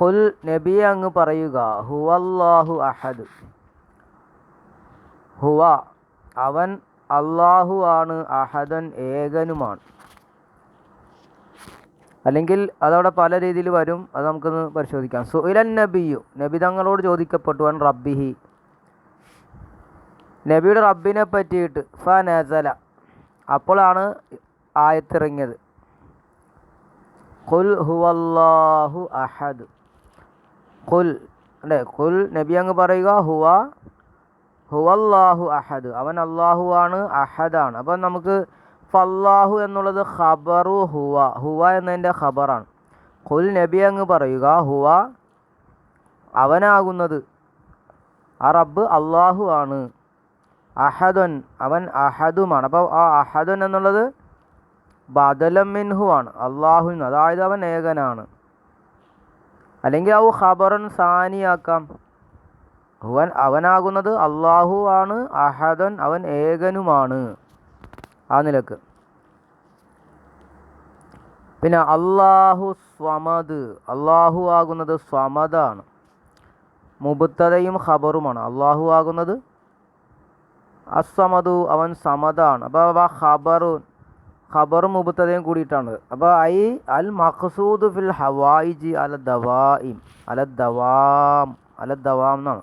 ഖുൽ നബി അങ്ങ് പറയുക ഹുവല്ലാഹു അഹദ്. ഹുവ അവൻ അള്ളാഹു ആണ് അഹദൻ ഏകനുമാണ്. അല്ലെങ്കിൽ അതവിടെ പല രീതിയിൽ വരും അത് നമുക്കൊന്ന് പരിശോധിക്കാം. സുഇലൻ നബിയു നബി തങ്ങളോട് ചോദിക്കപ്പെട്ടു അൻ റബ്ബിഹി. നബിയുടെ റബ്ബിനെ പറ്റിയിട്ട് ഫ നസല അപ്പോഴാണ് ആയത്തിറങ്ങിയത്. ഖുൽ ഹുവല്ലാഹു അഹദ്. ഖുൽ അല്ലേ? ഖുൽ നബി അങ്ങ് പറയുക ഹുവ ഹുവല്ലാഹു അഹദ്. അവൻ അള്ളാഹു ആണ് അഹദാണ്. അപ്പം നമുക്ക് ഫല്ലാഹു എന്നുള്ളത് ഖബറു ഹുവ ഹുവ എന്നതിന്റെ ഖബറാണ്. ഖുൽ നബി അങ്ങ് പറയുക ഹുവ അവനാകുന്നത് ആ റബ്ബ് അള്ളാഹു ആണ്. അഹദൻ അവൻ അഹദുമാണ്. അപ്പോൾ ആ അഹദൻ എന്നുള്ളത് ബദലം മിൻഹു ആണ്. അള്ളാഹുവിന് അതായത് അവൻ ഏകനാണ്. അല്ലെങ്കിൽ അവ ഖബറൻ സാനിയാക്കാം. അവൻ അവനാകുന്നത് അള്ളാഹു ആണ്. അഹദൻ അവൻ ഏകനുമാണ്. ആ നിലയ്ക്ക്. പിന്നെ അള്ളാഹു സ്വമദ്. അള്ളാഹു ആകുന്നത് സ്വമദാണ്. മുബത്തതയും ഖബറുമാണ്. അള്ളാഹു ആകുന്നത് അസ്വമദു അവൻ സമദാണ്. അപ്പോൾ ആ ഖബറു മുബത്തതയും കൂടിയിട്ടാണ് അപ്പോൾ ഐ അൽ മഖസൂദ് ഫിൽ ഹവായിജി അല ദവായിം അല ദവാം. അല ദവാം എന്നാണ്.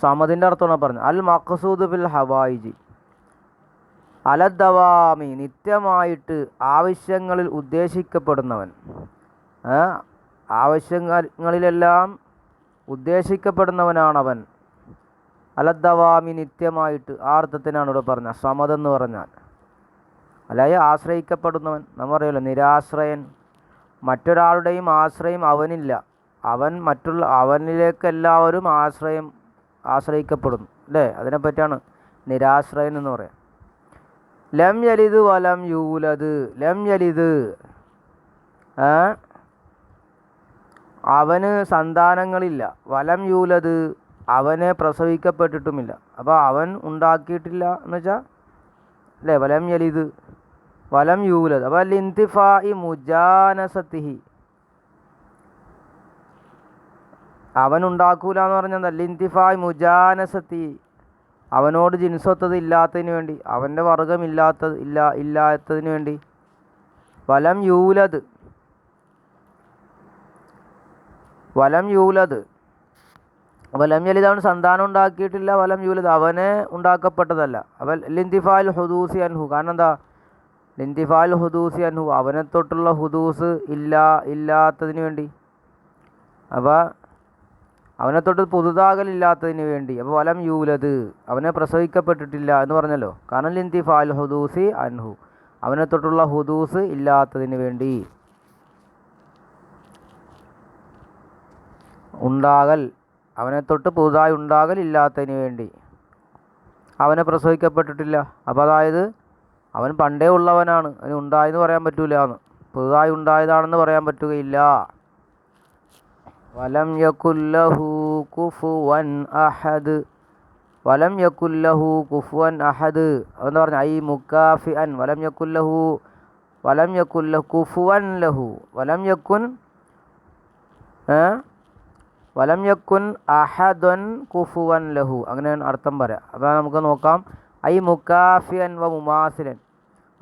സമദിന്റെ അർത്ഥമാണ് പറഞ്ഞത്. അൽ മഖസൂദ് ഫിൽ ഹവായിജി. അല ദവാമി നിത്യമായിട്ട് ആവശ്യങ്ങളിൽ ഉദ്ദേശിക്കപ്പെടുന്നവൻ. ആവശ്യങ്ങളിലെല്ലാം ഉദ്ദേശിക്കപ്പെടുന്നവനാണവൻ. അലദ്ദവാമി നിത്യമായിട്ട് ആ അർത്ഥത്തിനാണ് ഇവിടെ പറഞ്ഞത്. സമതെന്ന് പറഞ്ഞാൽ. അല്ലാതെ ആശ്രയിക്കപ്പെടുന്നവൻ നമ്മൾ പറയുമല്ലോ നിരാശ്രയൻ. മറ്റൊരാളുടെയും ആശ്രയം അവനില്ല. അവൻ മറ്റുള്ള അവനിലേക്ക് എല്ലാവരും ആശ്രയം ആശ്രയിക്കപ്പെടുന്നു. അല്ലേ? അതിനെപ്പറ്റിയാണ് നിരാശ്രയൻ എന്ന് പറയാം. ലം യലിത് വലം യൂലത് ലം യലിത് അവന് സന്താനങ്ങളില്ല. വലം യൂലത് അവനെ പ്രസവിക്കപ്പെട്ടിട്ടുമില്ല. അപ്പോൾ അവൻ ഉണ്ടാക്കിയിട്ടില്ല എന്ന് വെച്ചാൽ അല്ലേ? വലം യലിത് വലം യൂലത് അപ്പോൾ ലിന്തിഫായി മുജാനസത്തിഹി അവൻ ഉണ്ടാക്കൂല എന്ന് പറഞ്ഞാൽ ലിന്തിഫായ് മുജാനസത്തി അവനോട് ജിൻസൊത്തത് ഇല്ലാത്തതിന് വേണ്ടി അവന്റെ വർഗം ഇല്ലാത്തത് ഇല്ല ഇല്ലാത്തതിന് വേണ്ടി. വലം യൂലത് വലം യൂലത് വലം യലിത് അവൻ സന്താനം ഉണ്ടാക്കിയിട്ടില്ല വലം യൂലത് അവനെ ഉണ്ടാക്കപ്പെട്ടതല്ല. അവൻ ലിന്തിഫാൽ ഹുദൂസി അൻഹു. കാരണം എന്താ? ലിന്തിഫാൽ ഹുദൂസി അനു അവനെ തൊട്ടുള്ള ഹുദൂസ് ഇല്ല ഇല്ലാത്തതിന് വേണ്ടി. അപ്പോൾ അവനെ തൊട്ട് പുതുതാകലില്ലാത്തതിന് വേണ്ടി. അപ്പോൾ വലം യൂലത് അവനെ പ്രസവിക്കപ്പെട്ടിട്ടില്ല എന്ന് പറഞ്ഞല്ലോ. കാരണം ലിന്തിഫാൽ ഹുദൂസി അൻഹു. അവനെ തൊട്ടുള്ള ഹുദൂസ് ഇല്ലാത്തതിന് വേണ്ടി. ഉണ്ടാകൽ അവനെ തൊട്ട് പുതുതായി ഉണ്ടാകൽ ഇല്ലാത്തതിന് വേണ്ടി. അവനെ പ്രസവിക്കപ്പെട്ടിട്ടില്ല. അപ്പോൾ അതായത് അവൻ പണ്ടേ ഉള്ളവനാണ്. അവന് ഉണ്ടായെന്ന് പറയാൻ പറ്റൂല എന്ന് പുതുതായി ഉണ്ടായതാണെന്ന് പറയാൻ പറ്റുകയില്ല. വലം യക്കുല്ലഹു കുഫുവൻ അഹദ്. വലം യക്കുല്ലഹു കുഫുവൻ അഹദ്. എന്ന് പറഞ്ഞ? ഐ മുക്കാഫി അൻ വലം യക്കുല്ലഹു വലം യക്കുല്ല കുഫുവൻ ലഹു. വലം യക്കുൻ വലം യക്കുൻ അഹദൻ കുഫുവൻ ലഹു. അങ്ങനെയാണ് അർത്ഥം പറയാം. അപ്പോൾ നമുക്ക് നോക്കാം. ഐ മുക്കാഫിയൻ വ മുമാസിലൻ.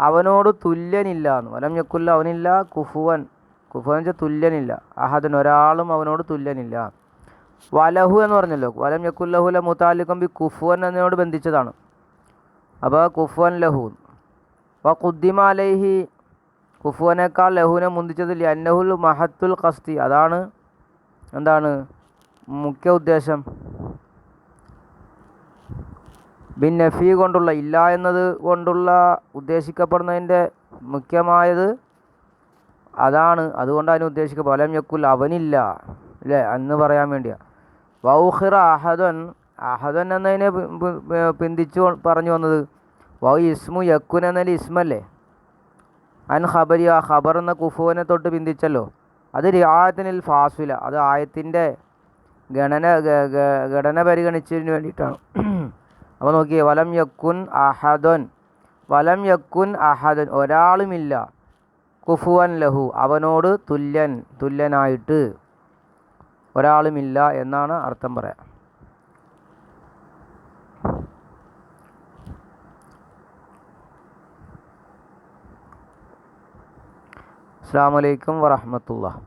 അവനോട് തുല്യനില്ല എന്ന്. വലം യക്കുല്ല അവനില്ല കുഫുവൻ. കുഫുവൻ വെച്ചാൽ തുല്യനില്ല. അഹദൻ ഒരാളും അവനോട് തുല്യനില്ല. വലഹു എന്ന് പറഞ്ഞല്ലോ. വലം യക്കുല്ലഹുല മുത്താലിക്കം ബി കുഫുവൻ എന്നതിനോട് ബന്ധിച്ചതാണ്. അപ്പോൾ കുഫുവൻ ലഹു. വ കുദ്ദിമ അലൈഹി. കുഫുവനേക്കാൾ ലഹുവിനെ മുന്തിച്ചതിൽ അന്നഹുൽ മഹത്തുൽ ഖസ്തി. അതാണ് എന്താണ്? മുഖ്യ ഉദ്ദേശം. ബിൻ നഫി കൊണ്ടുള്ള ഇല്ല എന്നത് കൊണ്ടുള്ള ഉദ്ദേശിക്കപ്പെടുന്നതിന്റെ മുഖ്യമായത് അതാണ്. അതുകൊണ്ട് അതിന് ഉദ്ദേശിക്കുക ഫലം യക്കുൽ അവനില്ല അല്ലേ? എന്ന് പറയാൻ വേണ്ടിയാണ് വൗഹിറ അഹദൻ അഹദൻ എന്നതിനെ പിന്തിച്ചു പറഞ്ഞു വന്നത്. വൗ ഇസ്മു യക്കുൻ എന്നതിൽ ഇസ്മല്ലേ? അൻ ഖബരി ആ ഖബർ എന്ന കുഫുവിനെ തൊട്ട് പിന്തിച്ചല്ലോ. അത് റിയായത്തിനിൽ ഫാസുല അത് ആയത്തിന്റെ ഗണന ഘടന പരിഗണിച്ചതിന് വേണ്ടിയിട്ടാണ്. അപ്പോൾ നോക്കി വലം യക്കുൻ അഹദൻ. വലം യക്കുൻ അഹദൻ ഒരാളുമില്ല. കുഫുവൻ ലഹു അവനോട് തുല്യൻ തുല്യനായിട്ട് ഒരാളുമില്ല എന്നാണ് അർത്ഥം പറയാം. അസ്സാം വലൈക്കും വറഹമത്തുള്ള